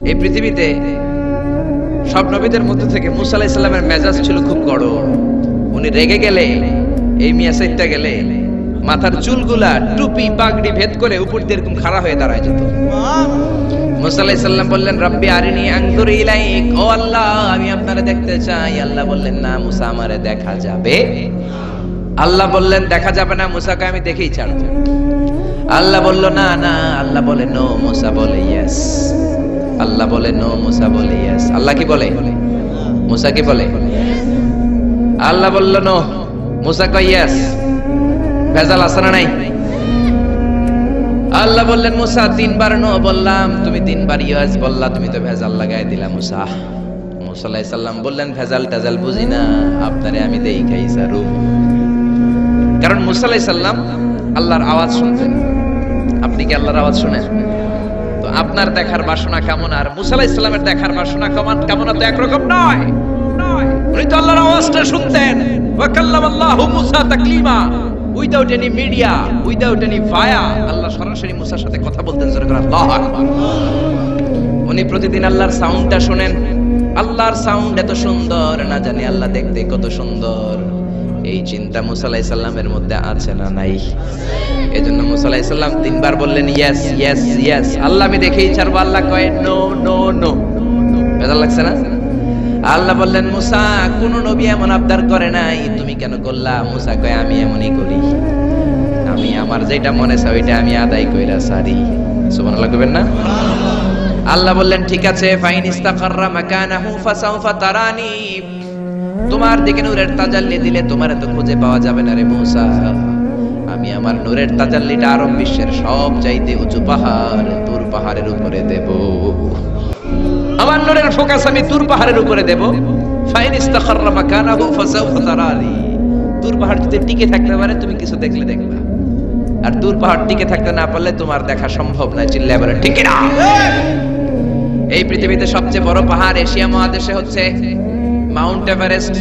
এই পৃথিবীতে সব নবীদের মধ্যে থেকে মুসা সালামের মেজাজ ছিল খুব গরম উনি রেগে গেলে, এই মিয়া সাইডটা গেলে, মাথার চুলগুলা টুপি, পাগড়ি ভেদ করে উপর দিয়ে এরকম খাড়া হয়ে দাঁড়ায় যেত। মুসা সালাম বললেন, রব্বি আরিনি আনজুর ইলাইক। ও আল্লাহ, আমি আপনারে দেখতে চাই। আল্লাহ বললেন, না মুসা, আমারে দেখা যাবে। আল্লাহ বললেন, দেখা যাবে না মুসাকে, আমি দেখেই ছাড়ব। আল্লাহ বলল, না না। আল্লাহ বলে, নো মুসা বলে ইয়েস আল্লাহ বলে, নো, মুসা বলে ইয়েস আল্লাহ কি বলে? মুসা কি বলে? আল্লাহ বলল, নো। মুসা কয় ইয়েস ভেজাল আছে না নাই? আল্লাহ বললেন, মুসা, তিনবার নো বললাম। তুমি তিনবার ইয়েস বললা, তুমি তো ভেজাল লাগাই দিলা, মুসা। মুসা আলাইহিস সালাম বললেন, ভেজাল টেজাল বুঝি না, আপনারে আমি দেই খাই সারু কারণ মুসা আলাইহিস সালাম আল্লাহর আওয়াজ শুনতেন। আপনি কি আল্লাহর আওয়াজ শুনেন? আপনার দেখার বাসনা কেমন? আর মুসা আলাইহিস সালামের দেখার বাসনা কেমন? কেমন তো একরকম নয়। উনি তো আল্লাহর আওয়াজটা শুনতেন। ওয়া কাল্লামাল্লাহু মুসা তাকলিমা। Without any media without any via Allah সরাসরি মুসার সাথে কথা বলতেন, জোরে করে আল্লাহু আকবার। উনি প্রতিদিন আল্লাহর সাউন্ডটা শুনেন। আল্লাহর সাউন্ড এত সুন্দর, না জানি আল্লাহ দেখতে কত সুন্দর। এই চিন্তা মুসা আলাইহিস সালামের মধ্যে আছে না নাই? এজন্য মুসা আলাইহিস সালাম তিনবার বললেন ইয়েস ইয়েস ইয়েস আল্লাহ আমি দেখেই ছাড়বো। আল্লাহ কয় নো নো নো বেজার লাগছে না? আল্লাহ বললেন, মুসা, কোন নবী এমন আবদার করে নাই। তুমি কেন করলা? মুসা কয়, আমি এমনই করি। আমি আমার যেটা মনে চাই ওইটা আমি আদায় কইরা সারি সুবহানাল্লাহ কইবেন না? আল্লাহ বললেন, ঠিক আছে, ফাইন ইস্তাকাররা মাকানাহু, ফাসাউফা তারানি। তোমার দিকে নূরের তাজাল্লি দিলে তোমার তো খুঁজে পাওয়া যাবে না রে মূসা। আমি আমার নূরের তাজাল্লিটা আরব বিশ্বের সব চাইতে উঁচু পাহাড় তুর পাহাড়ের উপরে দেব। আমার নূরের ফোকাস আমি তুর পাহাড়ের উপরে দেব। ফাইন ইস্তাকাররা মাকানাহু ফাসাউফা তারানি। তুর পাহাড় যদি টিকে থাকতে পারে, তুমি কিছু দেখলে দেখবা। আর দূর পাহাড় টিকে থাকতে না পারলে তোমার দেখা সম্ভব না, চিল্লায় বলে, ঠিক না এই পৃথিবীতে সবচেয়ে বড় পাহাড় এশিয়া মহাদেশে হচ্ছে মাউন্ট এভারেস্ট,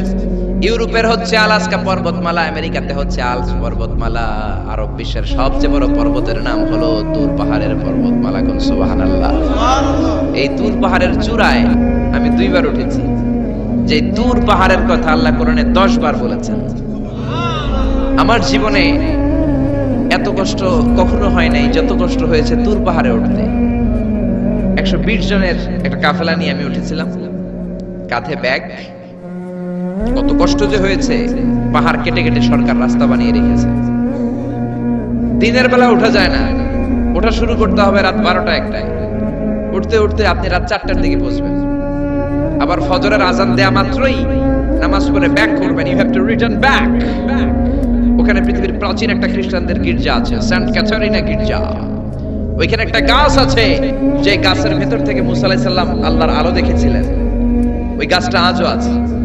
ইউরোপের হচ্ছে আলাস্কা পর্বতমালা, আমেরিকাতে হচ্ছে আলস পর্বতমালা, আরব বিশ্বের সবচেয়ে বড় পর্বতের নাম হলো তুর পাহাড়ের পর্বতমালা কোন? সুবহানাল্লাহ। এই তুর পাহাড়ের চূড়ায় আমি দুইবার উঠেছি। যে তুর পাহাড়ের কথা আল্লাহ কোরআনে দশ বার বলেছেন। আমার জীবনে এত কষ্ট কখনো হয় নাই, যত কষ্ট হয়েছে তুর পাহাড়ে উঠতে। একশো বিশ জনের একটা কাফেলা নিয়ে আমি উঠেছিলাম। কাঁধে ব্যাগ কত কষ্ট যে হয়েছে, পাহাড় কেটে কেটে সরকার রাস্তা বানিয়ে রেখেছে। দিনের বেলা ওঠা যায় না। ওঠা শুরু করতে হবে রাত বারোটা একটায়। উঠতে উঠতে আপনি রাত চারটার দিকে পৌঁছবেন আবার ফজরের আজান দেয়া মাত্রই নামাজ পড়ে ব্যাক করবেন। You have to return back ওখানে পৃথিবীর প্রাচীন একটা খ্রিস্টানদের গির্জা আছে। সেন্ট ক্যাথারিনা গির্জা। ওইখানে একটা গাছ আছে। যে গাছের ভেতর থেকে মুসা আলাইহিস সালাম আল্লাহর আলো দেখেছিলেন। ওই গাছটা আজও আছে।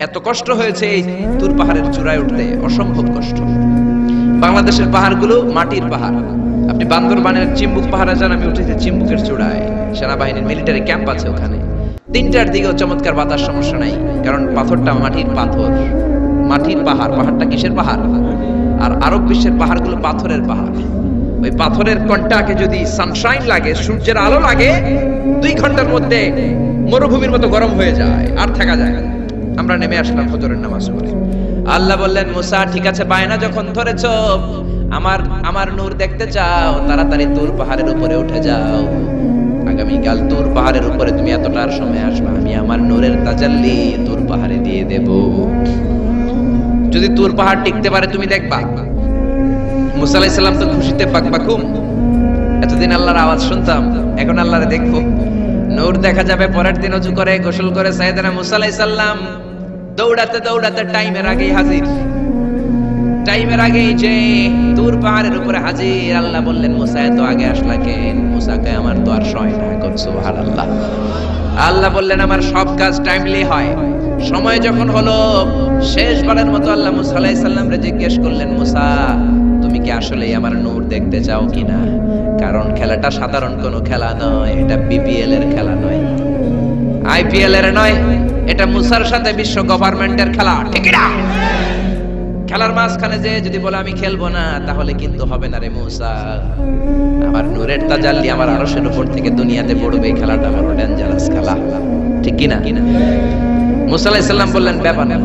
এত কষ্ট হয়েছে এই তুর পাহাড়ের চূড়ায় উঠতে, অসম্ভব কষ্ট। বাংলাদেশের পাহাড়গুলো মাটির পাহাড়। আপনি বান্দরবানের চিম্বুক পাহাড়ে যান, আমি উঠেছি চিম্বুকের চূড়ায়। সেনাবাহিনীর মিলিটারি ক্যাম্প আছে ওখানে। তিনটার দিকেও চমৎকার বাতাস, সমস্যা নাই, কারণ পাথরটা মাটির পাথর। মাটির পাহাড়, পাহাড়টা কিসের পাহাড়? আর আরব বিশ্বের পাহাড়গুলো পাথরের পাহাড়। ওই পাথরের কন্টাকে যদি সানশাইন লাগে, সূর্যের আলো লাগে, দুই ঘণ্টার মধ্যে মরুভূমির মতো গরম হয়ে যায়, আর থাকা যায় না। আমরা নেমে আসলাম ফজরের নামাজ পড়ে। আল্লাহ বললেন, মুসা, ঠিক আছে, বায়না যখন ধরেছ, আমার আমার নূর দেখতে চাও, তাড়াতাড়ি তুর পাহাড়ের উপরে উঠে যাও। তুর পাহাড়ের উপরে তুমি এতটার সময় আমি আমার নূরের তাজাল্লি তুর পাহাড়ে দিয়ে দেব। যদি তুর পাহাড় টিকতে পারে, তুমি দেখবা। মুসা আলাইহিস সালাম তো খুশিতে পাকপাকুম এতদিন আল্লাহর আওয়াজ শুনতাম, এখন আল্লাহরে দেখব। নূর দেখা যাবে, পরের দিন অজু করে, গোসল করে, সাইয়েদনা মুসা আলাইহিস সালাম দৌড়াতে দৌড়াতে টাইমের আগেই হাজির। টাইমের আগেই যে দূর পাহাড়ের উপরে হাজির, আল্লাহ বললেন, মুসা, এত আগে আসলা কেন? মুসা কে আমার তো আর সয় না এখন, সুবহানাল্লাহ। আল্লাহ বললেন, আমার সব কাজ টাইমলি হয়। সময় যখন হলো শেষ শেষবারের মতো আল্লাহ মুসা রে জিজ্ঞেস করলেন, মুসা, তুমি কি আসলেই আমার নূর দেখতে চাও কিনা? কারণ খেলাটা সাধারণ কোনো খেলা নয়, এটা বিপিএল এর খেলা নয়। আইপিএল এর নয়, এটা মুসার সাথে বিশ্ব গভর্নমেন্টের খেলা। ঠিক না খেলার মাঝখানে যে যদি বলে, আমি খেলব না, তাহলে কিন্তু হবে না রে মুসা। আমার নূরের তাজাল্লি আমার আরশের উপর থেকে দুনিয়াতে পড়বে খেলাটা বড় ডেঞ্জারাস খেলা। ঠিক কিনা কিনা? মুসা আলাইহিস সালাম বললেন, ব্যাপার না।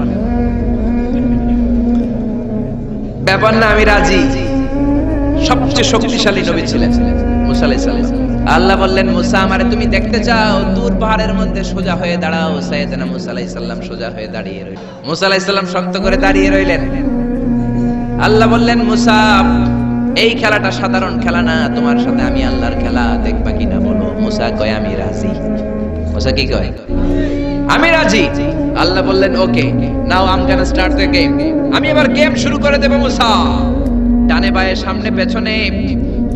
ব্যাপার না, আমি রাজি। সবচেয়ে শক্তিশালী নবী ছিলেন মুসা আলাইহিস সালাম। আল্লাহ বললেন, মুসা, আমারে তুমি দেখতে চাও? দূর পাহাড়ের মধ্যে সোজা হয়ে দাঁড়াও। সাইয়েদনা মুসা আলাইহিস সালাম সোজা হয়ে দাঁড়িয়ে রইলেন। মুসা আলাইহিস সালাম শক্ত করে দাঁড়িয়ে রইলেন। আল্লাহ বললেন, মুসা, এই খেলাটা সাধারণ খেলা না। তোমার সাথে আমি আল্লাহর খেলা দেখবা কিনা বলো? মুসা কয়, আমি রাজি। মুসা কি কয়? আমি রাজি। আল্লাহ বললেন, okay, now I'm gonna start the game আমি এবার গেম শুরু করে দেব, মুসা। ডানে বায়ে সামনে পেছনে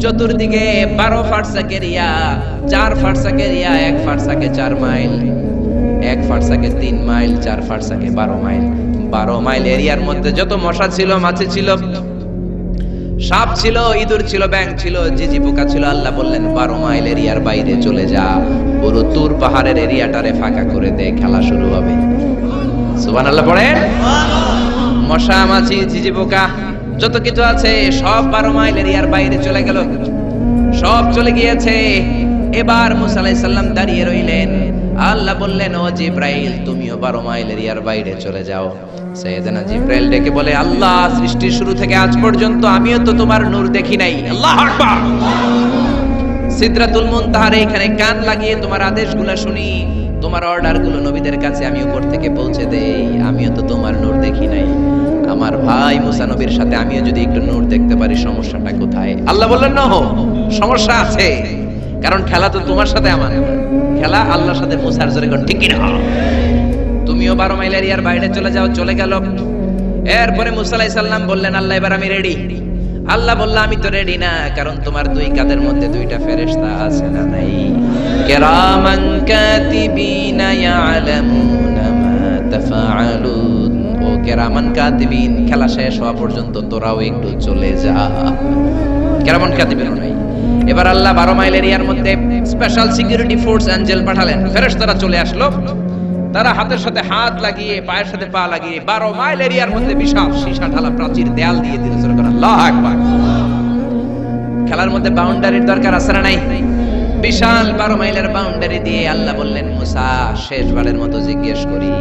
চতুর্দিকে বারো ফারসাক এরিয়া চার ফারসাক এরিয়া এক ফারসাকে চার মাইল, এক ফারসাকে তিন মাইল, চার ফারসাকে বারো মাইল। বারো মাইল এরিয়ার মধ্যে যত মশা ছিল, মাছি ছিল, সাপ ছিল, ইঁদুর ছিল ব্যাং ছিল জিজি পোকা ছিল, আল্লাহ বললেন, বারো মাইল এরিয়ার বাইরে চলে যা, পুরো তুর পাহাড়ের এরিয়াটারে ফাঁকা করে দে, খেলা শুরু হবে। সুবান আল্লাহ পড়েন? মশা, মাছি জিজি পোকা যত কিছু আছে, সব বারো মাইল এরিয়ার বাইরে চলে গেল। সব চলে গিয়েছে। এবার মুসা আলাইহিস সালাম দাঁড়িয়ে রইলেন। আল্লাহ বললেন, ও জিব্রাইল, তুমিও বারো মাইল এরিয়ার বাইরে চলে যাও। সৈয়দনা জিব্রাইল ডেকে বলে, আল্লাহ, সৃষ্টির শুরু থেকে আজ পর্যন্ত আমিও তো তোমার নূর দেখি নাই। আল্লাহ আকবার! সিদরাতুল মুনতাহার এখানে কান লাগিয়ে তোমার আদেশগুলো শুনি। তোমার অর্ডারগুলো নবীদের কাছে আমি উপর থেকে পৌঁছে দেই। আমিও তো তোমার নূর দেখি নাই। আমার ভাই মুসা নবীর সাথে আমিও যদি একটু নূর দেখতে পারি, সমস্যাটা কোথায়? আল্লাহ বললেন না হো সমস্যা আছে। কারণ খেলা তো তোমার সাথে আমার। খেলা আল্লাহর সাথে মুসার জোরে কোন ঠিক না তুমিও বারো মাইল এরিয়ার বাইরে চলে যাও, চলে গেল। এরপরে মুসা আলাইহিস সালাম বললেন, আল্লাহ, এবার আমি রেডি আল্লাহ বলল, আমি তো রেডি না, কারণ তোমার দুই কাদের মধ্যে দুইটা ফেরেশতা আছে না নাই? কিরামান কাতিবিনা ইয়ালামুনা মা তাফআলুন কেরামান কাতিবিন খেলা শেষ হওয়া পর্যন্ত তোরাও একটু চলে যা। কেরামান কাতিবিন নাই এবার আল্লাহ বারো মাইল এরিয়ার মধ্যে স্পেশাল সিকিউরিটি ফোর্স অ্যাঞ্জেল পাঠালেন। ফেরেশতারা চলে আসলো। তারা হাতের সাথে হাত লাগিয়ে, পায়ের সাথে পা লাগিয়ে বারো মাইল এরিয়ার মধ্যে বিশাল সীসা ঢালা প্রাচীর দেয়াল দিয়ে দিল। আল্লাহ আকবার! খেলার মধ্যে বাউন্ডারির দরকার আছে না নাই? বিশাল বারো মাইলের বাউন্ডারি দিয়ে আল্লাহ বললেন, মুসা, শেষবারের মতো জিজ্ঞেস করি।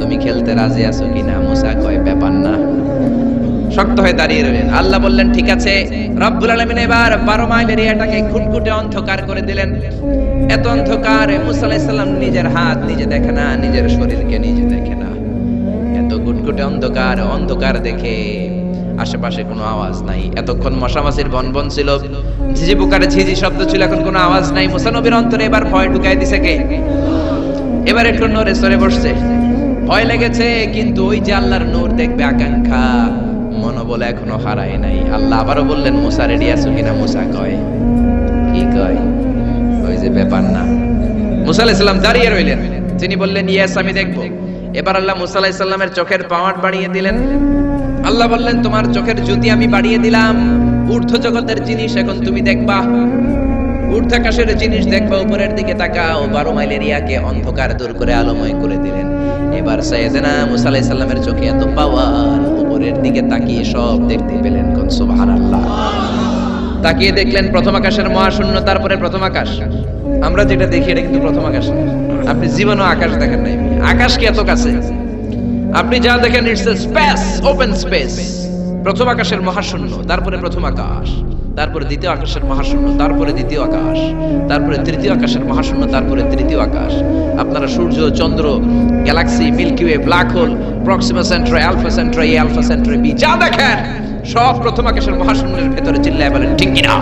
তুমি খেলতে রাজি আছো কিনা? মুসা কয়, ব্যাপার না। শক্ত হয়ে দাঁড়িয়ে রইলেন। আল্লাহ বললেন, ঠিক আছে। রব্বুল আলামিন এবার বারো মাইল এরিয়াটাকে খুটখুটে অন্ধকার করে দিলেন। এত অন্ধকার, মুসা আলাইহিস সালাম নিজের হাত নিজে দেখে না, নিজের শরীরকে নিজে দেখে না। এত গুটগুটে অন্ধকার অন্ধকার দেখে আশেপাশে কোনো আওয়াজ নাই। এতক্ষণ মশামাছির বনবন ছিল। ঝিঝি পোকারে ঝিঝি শব্দ ছিল, এখন কোনো আওয়াজ নাই। মুসা নবীর অন্তরে এবার ভয় ঢুকাই দিছে কে? এবার একটু নড়ে সরে বসছে। ভয় লেগেছে, কিন্তু ওই যে আল্লাহর নূর দেখবে আকাঙ্ক্ষা, মনোবল এখনও হারায় নাই। আল্লাহ আবারও বললেন, মুসা রেডি আছো কিনা? মুসা কয়, কি কয়? ওই যে ব্যাপার না। মুসা আলাইহিস সালাম দাঁড়িয়ে রইলেন। তিনি বললেন, ইয়েস, আমি দেখব। এবার আল্লাহ মুসা আলাইহিস সালামের চোখের পাওয়ার বাড়িয়ে দিলেন। আল্লাহ বললেন, তোমার চোখের জ্যোতি আমি বাড়িয়ে দিলাম। ঊর্ধ্ব জগতের জিনিস এখন তুমি দেখবা। ঊর্ধ্বাকাশের জিনিস দেখবা, উপরের দিকে তাকাও। বারো মাইল এরিয়াকে অন্ধকার দূর করে আলোময় করে দিলেন। এবার সাইয়েদনা মুসা আলাইহিস সালামের চোখে এত পাওয়ার, উপরের দিকে তাকিয়ে সব দেখতে পেলেন কোন সুবহানাল্লাহ। তাকিয়ে দেখলেন প্রথম আকাশের মহাশূন্য, তারপরে প্রথম আকাশ। আমরা যেটা দেখি, এটা কিন্তু প্রথম আকাশ আপনি জীবনও আকাশ দেখেন নাই। আকাশ কি এত কাছে? আপনি যা দেখেন ইটস স্পেস ওপেন স্পেস প্রথম আকাশের মহাশূন্য, তারপরে প্রথম আকাশ। তারপরে দ্বিতীয় আকাশের মহাশূন্য, তারপরে দ্বিতীয় আকাশ, তারপরে তৃতীয় আকাশের মহাশূন্য, তারপরে তৃতীয় আকাশ। আপনারা সূর্য, চন্দ্র, galaxy, Milky Way, black hole, Proxima Centauri Alpha Centauri, A Alpha Centauri B, যা দেখেন, সব প্রথম আকাশের মহাশূন্যের ভেতরে চিল্লায় বলেন, ঠিক কিনা?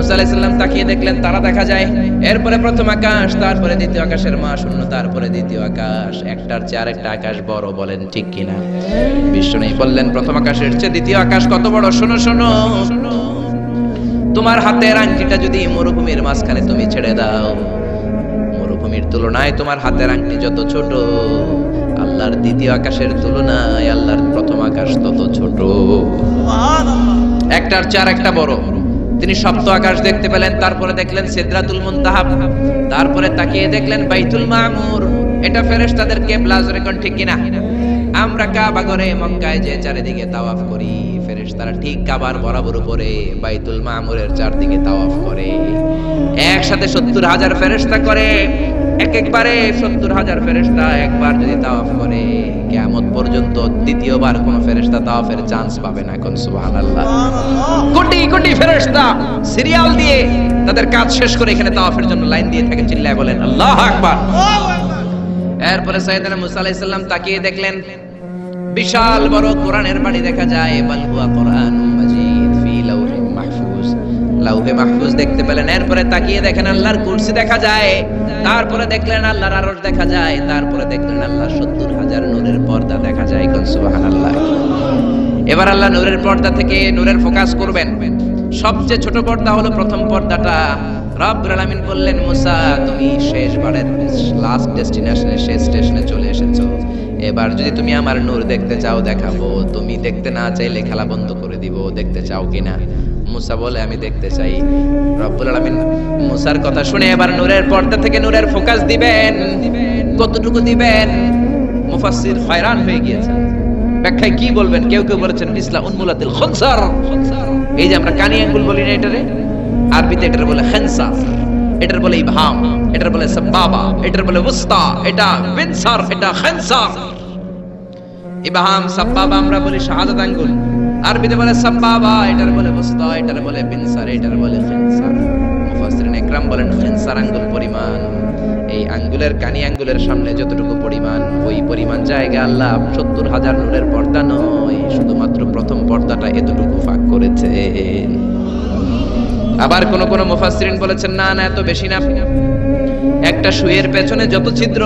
মুসা তাকিয়ে দেখলেন, তারা দেখা যায়, এরপরে প্রথম আকাশ, তারপরে দ্বিতীয় আকাশের মহাশূন্য তারপরে দ্বিতীয় আকাশ, একটার চেয়ে আরেকটা আকাশ বড় বলেন, ঠিক কিনা? বিষ্ণু বললেন, প্রথম আকাশের চেয়ে দ্বিতীয় আকাশ কত বড়? শোনো শোনো। তোমার হাতের আংটিটা যদি মরুভূমির মাঝখানে তুমি ছেড়ে দাও, মরুভূমির তুলনায় তোমার হাতের আংটি যত ছোট, আল্লাহর দ্বিতীয় আকাশের তুলনায় আল্লাহর প্রথম আকাশ তত ছোট। একটার চার একটা বড়। তিনি সপ্ত আকাশ দেখতে পেলেন, তারপরে দেখলেন সিদরাতুল মুনতাহা তারপরে তাকিয়ে দেখলেন বাইতুল মামুর। এটা ফেরেশতাদের কেবলা, জোরে ঠিক কিনা? আমরা কাবা ঘরে মক্কায় যে চারিদিকে তাওয়াফ করি, ফেরেশতারা ঠিক কাবার বরাবর উপরে বাইতুল মামুরের চারদিকে তাওয়াফ করে। একসাথে সত্তর হাজার ফেরেশতা করে, এক একবারে সত্তর হাজার ফেরেশতা একবার যদি তাওয়াফ করে। কেয়ামত পর্যন্ত দ্বিতীয়বার কোন ফেরেশতা তাওয়াফের চান্স পাবে না এখন, সুবহানাল্লাহ। কোটি কোটি ফেরেশতা সিরিয়াল দিয়ে তাদের কাজ শেষ করে এখানে তাওয়াফের জন্য লাইন দিয়ে থাকে চিল্লায় বলেন, আল্লাহ আকবার। এরপরে সাইয়েদনা মুসা আলাইহিস সালাম তাকিয়ে দেখলেন, বিশাল বড় কোরআনের বাড়ি দেখা যায়, বাল হুয়া কোরআনুম মাজিদ ফি লাউহিম মাহফুজ। লাউহে মাহফুজ দেখতে পেলেন, এরপরে তাকিয়ে দেখেন আল্লাহর কুরসি দেখা যায় তারপরে দেখলেন আল্লাহর আরশ দেখা যায়, তারপরে দেখলেন আল্লাহর সত্তর হাজার নূরের পর্দা দেখা যায়, কোন সুবহানাল্লাহ। এবার আল্লাহ নূরের পর্দা থেকে নূরের ফোকাস করবেন। সবচেয়ে ছোট পর্দা হলো প্রথম পর্দাটা। রব্বুল আলামিন বললেন, মুসা, তুমি শেষ বারের লাস্ট ডেস্টিনেশনে শেষ স্টেশনে চলে এসেছ। এবার যদি তুমি আমার নূর দেখতে চাও, দেখাবো। তুমি দেখতে না চাইলে খেলা বন্ধ করে দিব, দেখতে চাও কিনা? মুসা বলে, আমি দেখতে চাই। রব্বুল আলামিন মুসার কথা শুনে এবার নূরের পর্দা থেকে নূরের ফোকাস দিবেন। কতটুকু দিবেন? মুফাসসির হয়রান হয়ে গিয়েছেন। ব্যাখ্যায় কি বলবেন? কেউ কেউ বলেছেন ইসলাম উন্মুলাতিল খনসার। এই যে আমরা কানি আঙ্গুল বলি না এটারে? আরবিতে এটার বলে খেনসার এটার বলে ইভাম এটার বলে সাব্বাবা, এটার বলে উস্তা, এটা বিনসার, এটা খেনসার। ইবহাম, সাব্বাবা আমরা বলি শাহাদাত আঙ্গুল। আরবিতে বলে সাব্বাবা এটার বলে উস্তা এটার বলে বিনসার এটার বলে খেনসার মুফাসসিরিন ইকরাম বলেন খেনসার আঙ্গুল পরিমাণ। এই আঙ্গুলের কানি আঙ্গুলের সামনে যতটুকু পরিমাণ, ওই পরিমাণ জায়গা আল্লাহ সত্তর হাজার নূরের পর্দা নয়, শুধুমাত্র প্রথম পর্দাটা এতটুকু ফাঁক করেছে। আবার কোন কোন মুফাসসিরিন বলেছেন, না না, এত বেশি না। একটা সুয়ের পেছনে যত ছিদ্র,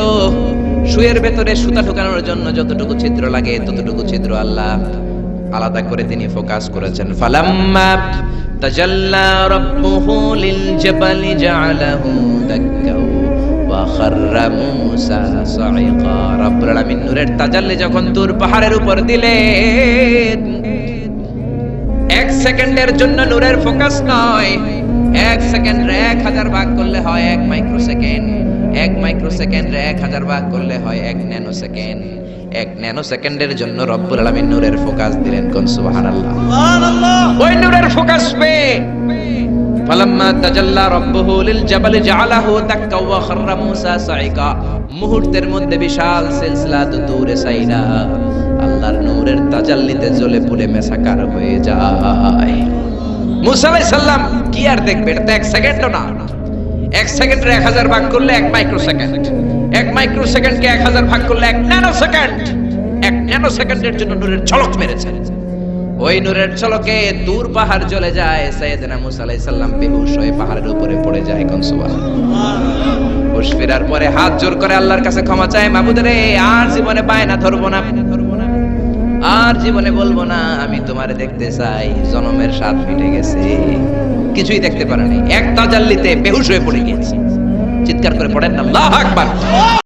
সুয়ের ভেতরে সুতা ঢোকানোর জন্য যতটুকু ছিদ্র লাগে, ততটুকু ছিদ্র আল্লাহ আলাদা করে তিনি ফোকাস করেছেন। লিল যখন তুর পাহাড়ের উপর দিলেন, এক সেকেন্ডের জন্য নূরের ফোকাস নয়। এক সেকেন্ড এক হাজার ভাগ করলে হয় এক মাইক্রো সেকেন্ড এক মাইক্রো সেকেন্ড এক হাজার ভাগ করলে হয় এক ন্যানো সেকেন্ড এক ন্যানো সেকেন্ডের জন্য রব্বুল আলামিন নূরের ফোকাস দিলেন কোন সুবহানাল্লাহ? ওই নূরের ফোকাস পেয়ে ফালাম্মা তাজাল্লা রাব্বুহু লিল জাবালি জাআলাহু দাক্কা ওয়া খাররা মূসা সাইকা মুহূর্তের মধ্যে বিশাল সিলসিলা তুরে সাইরা আল্লাহর নূরের তাজাল্লিতে জ্বলে পুড়ে মেসাকার হয়ে যায়। মুসা আলাইহিস সালাম কি আর দেখবে? এটা তো এক সেকেন্ডও না। এক সেকেন্ডের এক হাজার ভাগ করলে এক মাইক্রো সেকেন্ড এক মাইক্রো সেকেন্ডকে এক হাজার ভাগ করলে এক ন্যানো সেকেন্ড এক ন্যানো সেকেন্ডের জন্য নূরের ঝলক মেরেছে। ওই নূরের ঝলকে দূর পাহাড় চলে যায় সাইয়েদনা মুসা আলাইহিস সালাম, বেহুশ হয়ে পাহাড়ের উপরে পড়ে যায় কোন সুবহানাল্লাহ। হুশ ফেরার পরে হাত জোর করে আল্লাহর কাছে ক্ষমা চায় মাবুদ রে, আর জীবনে বায়না ধরবো না। আর জীবনে বলব না, আমি তোমারে দেখতে চাই, জনমের স্বাদ মিটে গেছে। কিছুই দেখতে পারেনি। এক তাজাল্লিতে বেহুশ হয়ে পড়ে গিয়েছে। চিৎকার করে পড়েন না। আল্লাহ আকবার।